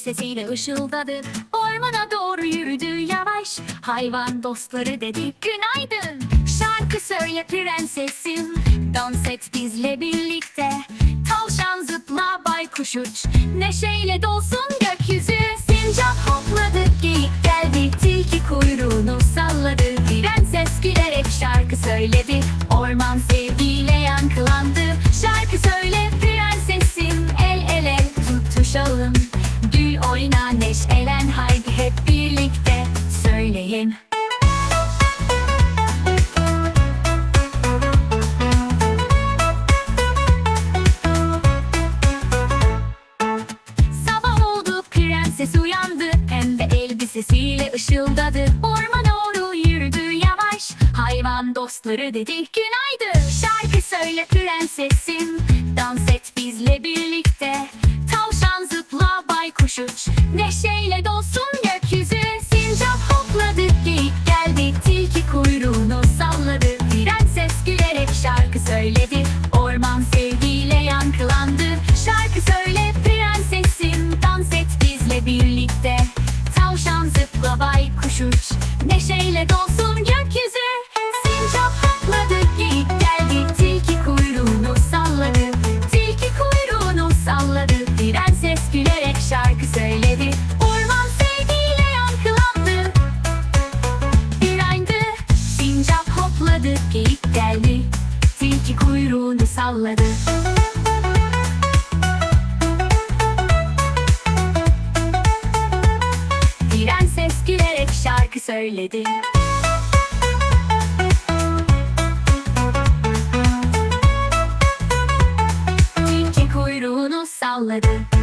sesiyle ışıldadı. Ormana doğru yürüdü yavaş. Hayvan dostları dedi günaydın. Şarkı söyle prensesim. Dans et bizle birlikte. Tavşan zıpla baykuş uç. Neşeyle dolsun gökyüzü. Sincap hopladı geyik geldi. Tilki kuyruğunu salladı. Prenses gülerek şarkı söyledi. Orman sevgiyle yankılandı. Şarkı Gül oyna neşelen haydi hep birlikte söyleyin. Sabah oldu prenses uyandı. Pembe elbisesiyle ışıldadı. Ormana doğru yürüdü yavaş. Hayvan dostları dedi günaydın. Şarkı söyle prensesim. Dans et bizle birlikte Neşeyle dolsun gökyüzü. Sincap hopladı geyik geldi. Tilki kuyruğunu salladı. Prenses gülerek şarkı söyledi. Orman sevgiyle yankılandı. Şarkı söyle prensesim. Dans et bizle birlikte. Tavşan zıpla baykuş uç. Neşeyle dolsun hopladı geyik geldi. Tilki kuyruğunu salladı. Prenses gülerek şarkı söyledi. Tilki kuyruğunu salladı